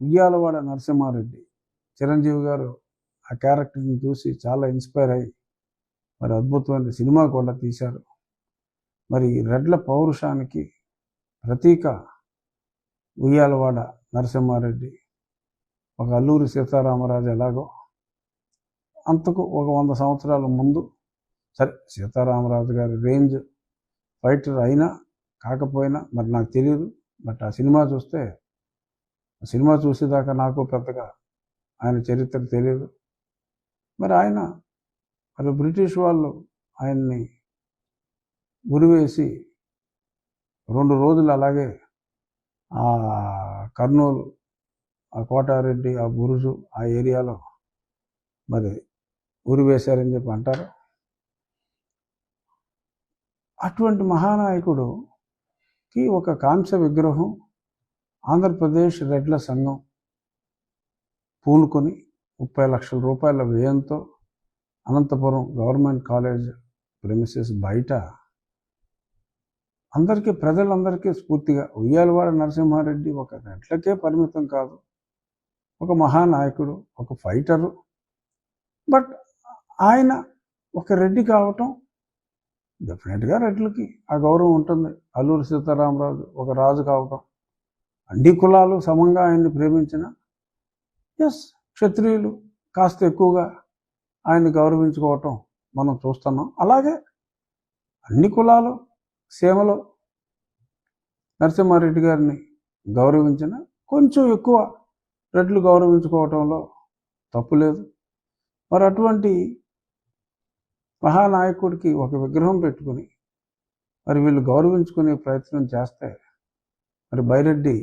ఉయ్యాలవాడ నరసింహారెడ్డి. చిరంజీవి గారు ఆ క్యారెక్టర్ని చూసి చాలా ఇన్స్పైర్ అయ్యి మరి అద్భుతమైన సినిమా కూడా తీశారు. మరి రెడ్ల పౌరుషానికి ప్రతీక ఉయ్యాలవాడ నరసింహారెడ్డి. ఒక అల్లూరి సీతారామరాజు ఎలాగో అంతకు ఒక వంద సంవత్సరాల ముందు సరే సీతారామరాజు గారి రేంజ్ ఫైటర్ అయినా కాకపోయినా మరి నాకు తెలియదు బట్ ఆ సినిమా చూస్తే సినిమా చూసేదాకా నాకు పెద్దగా ఆయన చరిత్ర తెలియదు. మరి ఆయన మరి బ్రిటిష్ వాళ్ళు ఆయన్ని ఉరివేసి రెండు రోజులు అలాగే ఆ కర్నూలు ఆ కోటారెడ్డి ఆ బురుజు ఆ ఏరియాలో మరి ఉరివేశారని చెప్పి అంటారు. అటువంటి మహానాయకుడుకి ఒక కాంస్య విగ్రహం ఆంధ్రప్రదేశ్ రెడ్ల సంఘం పూనుకొని ముప్పై లక్షల రూపాయల వ్యయంతో అనంతపురం గవర్నమెంట్ కాలేజ్ ప్రెమిసెస్ బయట అందరికీ ప్రజలందరికీ స్ఫూర్తిగా ఉయ్యాలవాడ నరసింహారెడ్డి ఒక రెడ్లకే పరిమితం కాదు. ఒక మహానాయకుడు ఒక ఫైటరు. బట్ ఆయన ఒక రెడ్డి కావటం డెఫినెట్గా రెడ్లకి ఆ గౌరవం ఉంటుంది. అల్లూరి సీతారామరాజు ఒక రాజు కావటం. అన్ని కులాలు సమంగా ఆయన్ని ప్రేమించిన ఎస్ క్షత్రియులు కాస్త ఎక్కువగా ఆయన్ని గౌరవించుకోవటం మనం చూస్తున్నాం. అలాగే అన్ని కులాలు సీమలో నరసింహారెడ్డి గారిని గౌరవించిన కొంచెం ఎక్కువ రెడ్లు గౌరవించుకోవటంలో తప్పు లేదు. మరి అటువంటి మహానాయకుడికి ఒక విగ్రహం పెట్టుకుని మరి వీళ్ళు గౌరవించుకునే ప్రయత్నం చేస్తే మరి బైరెడ్డి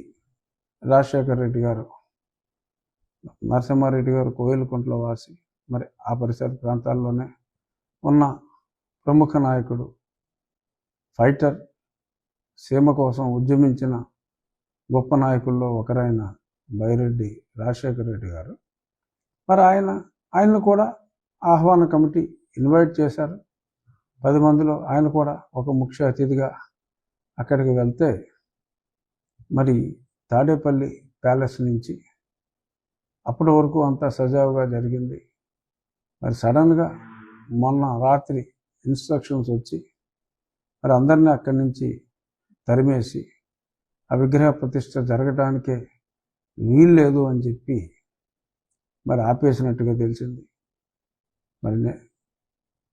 రాజశేఖర్ రెడ్డి గారు నరసింహారెడ్డి గారు కోయిలకుంట్లో వాసి మరి ఆ పరిసర ప్రాంతాల్లోనే ఉన్న ప్రముఖ నాయకుడు ఫైటర్ సీమ కోసం ఉద్యమించిన గొప్ప నాయకుల్లో ఒకరైన బైరెడ్డి రాజశేఖర రెడ్డి గారు. మరి ఆయన ఆయన్ను కూడా ఆహ్వాన కమిటీ ఇన్వైట్ చేశారు. పది మందిలో ఆయన కూడా ఒక ముఖ్య అతిథిగా అక్కడికి వెళ్తే మరి తాడేపల్లి ప్యాలెస్ నుంచి అప్పటి వరకు అంతా సజావుగా జరిగింది. మరి సడన్గా మొన్న రాత్రి ఇన్స్ట్రక్షన్స్ వచ్చి మరి అందరినీ అక్కడి నుంచి తరిమేసి ఆ విగ్రహ ప్రతిష్ట జరగటానికే వీల్లేదు అని చెప్పి మరి ఆపేసినట్టుగా తెలిసింది. మరి నే-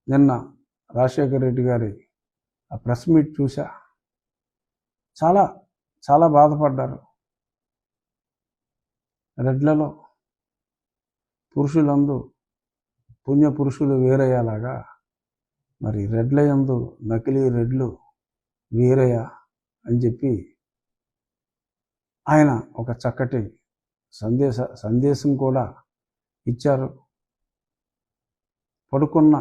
నిన్న రాజశేఖర రెడ్డి గారి ఆ ప్రెస్ మీట్ చూసా చాలా చాలా బాధపడ్డారు. రెడ్లలో పురుషులందు పుణ్య పురుషులు వేరయ్యేలాగా మరి రెడ్ల నకిలీ రెడ్లు వీరయ్య అని చెప్పి ఆయన ఒక చక్కటి సందేశ సందేశం కూడా ఇచ్చారు. పడుకున్న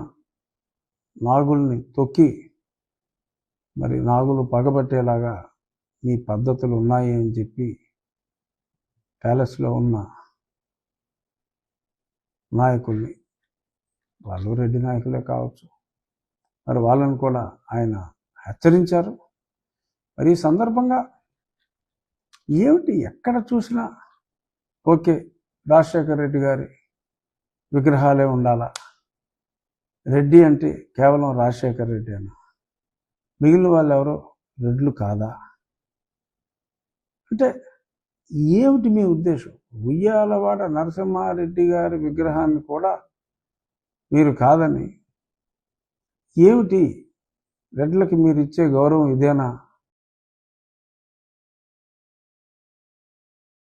నాగుల్ని తొక్కి మరి నాగులు పగబట్టేలాగా మీ పద్ధతులు ఉన్నాయి అని చెప్పి ప్యాలెస్లో ఉన్న నాయకుల్ని వాళ్ళు రెడ్డి నాయకులే కావచ్చు. మరి వాళ్ళని కూడా ఆయన హెచ్చరించారు. మరి ఈ సందర్భంగా ఏమిటి ఎక్కడ చూసినా ఓకే రాజశేఖర రెడ్డి గారి విగ్రహాలే ఉండాలా? రెడ్డి అంటే కేవలం రాజశేఖర రెడ్డి అన్న. మిగిలిన వాళ్ళు ఎవరో రెడ్లు కాదా? అంటే ఏమిటి మీ ఉద్దేశం? ఉయ్యాలవాడ నరసింహారెడ్డి గారి విగ్రహాన్ని కూడా మీరు కాదని. ఏమిటి? రెడ్లకి మీరు ఇచ్చే గౌరవం ఇదేనా?